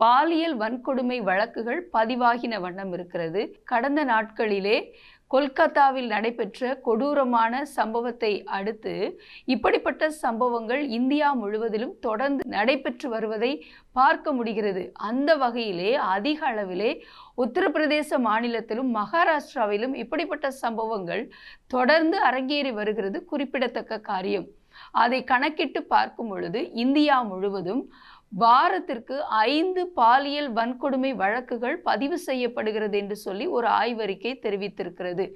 பாலியல் வன்கொடுமை வழக்குகள் பதிவாகின வண்ணம் இருக்கிறது. கடந்த நாட்களிலே கொல்கத்தாவில் நடைபெற்ற கொடூரமான சம்பவத்தை அடுத்து இப்படிப்பட்ட சம்பவங்கள் இந்தியா முழுவதிலும் தொடர்ந்து நடைபெற்று வருவதை பார்க்க முடிகிறது. அந்த வகையிலே அதிக அளவிலே உத்தரப்பிரதேச மாநிலத்திலும் மகாராஷ்டிராவிலும் இப்படிப்பட்ட சம்பவங்கள் தொடர்ந்து அரங்கேறி வருகிறது குறிப்பிடத்தக்க காரியம். அதை கணக்கிட்டு பார்க்கும் பொழுது இந்தியா முழுவதும் வாரத்திற்கு ஐந்து பாலியல் வன்கொடுமை வழக்குகள் பதிவு செய்யப்படுகிறது என்று சொல்லி ஒரு ஆய்வறிக்கை தெரிவித்திருக்கிறது.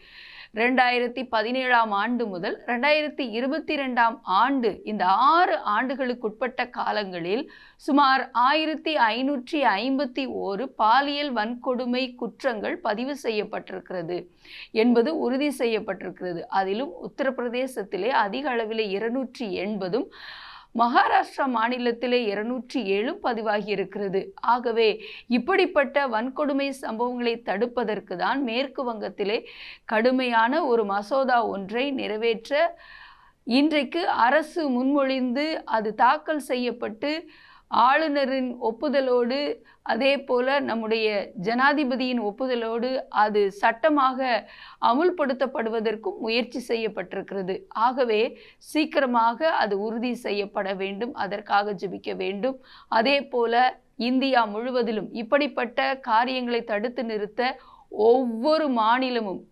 ரெண்டாயிரத்தி பதினேழாம் ஆண்டு முதல் ரெண்டாயிரத்தி இருபத்தி ரெண்டாம் ஆண்டு இந்த ஆறு ஆண்டுகளுக்குட்பட்ட காலங்களில் சுமார் ஆயிரத்தி ஐநூற்றி ஐம்பத்தி ஓரு பாலியல் வன்கொடுமை குற்றங்கள் பதிவு செய்யப்பட்டிருக்கிறது என்பது உறுதி செய்யப்பட்டிருக்கிறது. அதிலும் உத்தரப்பிரதேசத்திலே அதிக அளவிலே இருநூற்றி எண்பதும் மகாராஷ்டிரா மாநிலத்திலே இருநூற்றி ஏழும் பதிவாகி இருக்கிறது ஆகவே இப்படிப்பட்ட வன்கொடுமை சம்பவங்களை தடுப்பதற்கு தான் மேற்கு வங்கத்திலே கடுமையான ஒரு மசோதா ஒன்றை நிறைவேற்ற இன்றைக்கு அரசு முன்மொழிந்து அது தாக்கல் செய்யப்பட்டு ஆளுநரின் ஒப்புதலோடு அதே போல் நம்முடைய ஜனாதிபதியின் ஒப்புதலோடு அது சட்டமாக அமுல்படுத்தப்படுவதற்கும் முயற்சி செய்யப்பட்டிருக்கிறது. ஆகவே சீக்கிரமாக அது உறுதி செய்யப்பட வேண்டும் அதற்காக ஜெபிக்க வேண்டும். அதே போல இந்தியா முழுவதிலும் இப்படிப்பட்ட காரியங்களை தடுத்து நிறுத்த ஒவ்வொரு மாநிலமும்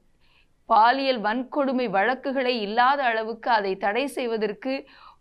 பாலியல் வன்கொடுமை வழக்குகளை இல்லாத அளவுக்கு அதை தடை செய்வதற்கு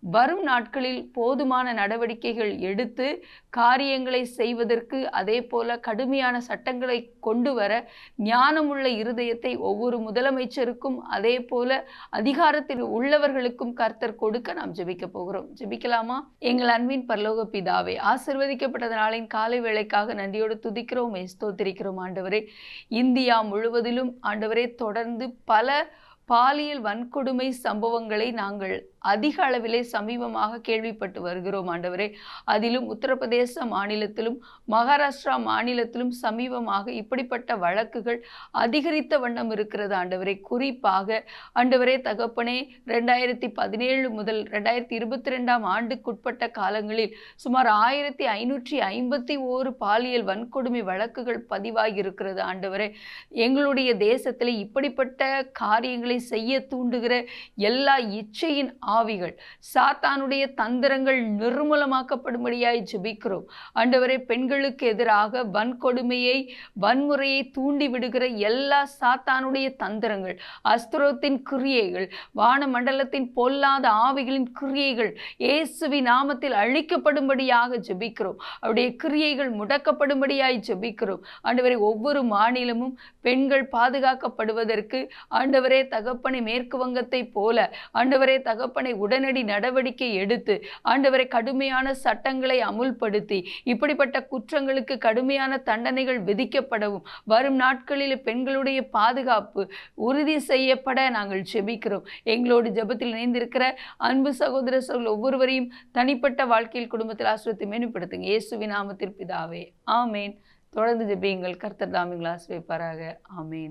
வரும் நாட்களில் போதுமான நடவடிக்கைகள் எடுத்து காரியங்களை செய்வதற்கு அதே போல கடுமையான சட்டங்களை கொண்டு வர ஞானமுள்ள இருதயத்தை ஒவ்வொரு முதலமைச்சருக்கும் அதே போல அதிகாரத்தில் உள்ளவர்களுக்கும் கர்த்தர் கொடுக்க நாம் ஜெபிக்க போகிறோம். ஜெபிக்கலாமா? எங்கள் அன்பின் பரலோக பிதாவை ஆசிர்வதிக்கப்பட்ட நாளின் காலை வேளைக்காக நன்றியோடு துதிக்கிறோம் ஸ்தோத்திரிக்கிறோம் ஆண்டவரே. இந்தியா முழுவதிலும் ஆண்டவரே தொடர்ந்து பல பாலியல் வன்கொடுமை சம்பவங்களை நாங்கள் அதிக அளவிலே சமீபமாக கேள்விப்பட்டு வருகிறோம் ஆண்டவரே. அதிலும் உத்தரப்பிரதேச மாநிலத்திலும் மகாராஷ்டிரா மாநிலத்திலும் சமீபமாக இப்படிப்பட்ட வழக்குகள் அதிகரித்த வண்ணம் இருக்கிறது ஆண்டவரே. குறிப்பாக ஆண்டவரே தகப்பனே ரெண்டாயிரத்தி பதினேழு முதல் ரெண்டாயிரத்தி இருபத்தி ரெண்டாம் ஆண்டுக்குட்பட்ட காலங்களில் சுமார் ஆயிரத்தி ஐநூற்றி ஐம்பத்தி ஓரு பாலியல் வன்கொடுமை வழக்குகள் பதிவாகி இருக்கிறது ஆண்டவரே. எங்களுடைய தேசத்தில் இப்படிப்பட்ட காரியங்களை செய்ய தூண்டுகிற எல்லா இச்சையின் ஆவிகள். சாத்தானுடைய தந்திரங்கள் நிர்மூலமாக்கப்படும்படியாய் ஜெபிக்கிறோம். ஆண்டவரே பெண்களுக்கு எதிராக வன்கொடுமையை வன்முறையை தூண்டி விடுகிற எல்லா சாத்தானுடைய தந்திரங்கள் அஸ்திரத்தின் கிரியைகள் வானமண்டலத்தின் பொல்லாத ஆவிகளின் கிரியைகள் இயேசுவி நாமத்தில் அழிக்கப்படும்படியாக ஜெபிக்கிறோம். அவருடைய கிரியைகள் முடக்கப்படும்படியாய் ஜெபிக்கிறோம். அண்டவரே ஒவ்வொரு மாநிலமும் பெண்கள் பாதுகாக்கப்படுவதற்கு ஆண்டவரே தகப்பனை மேற்கு வங்கத்தை போல ஆண்டவரே தகப்பனை உடனடி நடவடிக்கை எடுத்து ஆண்டவரை கடுமையான சட்டங்களை அமுல்படுத்தி இப்படிப்பட்ட குற்றங்களுக்கு கடுமையான தண்டனைகள் விதிக்கப்படவும் வரும் நாட்களில் பெண்களுடைய பாதுகாப்பு உறுதி செய்யப்பட நாங்கள் செபிக்கிறோம். எங்களோடு ஜெபத்தில் இணைந்திருக்கிற அன்பு சகோதர சகோதரர் ஒவ்வொருவரையும் தனிப்பட்ட வாழ்க்கையில் குடும்பத்தில் ஆசிரியத்தை மேம்படுத்துங்க இயேசுவின் நாமத்தில் பிதாவே ஆமேன். தொடர்ந்து ஜெபியுங்கள். கர்த்தர் தாமிகள் ஆசிரியப்பாராக ஆமேன்.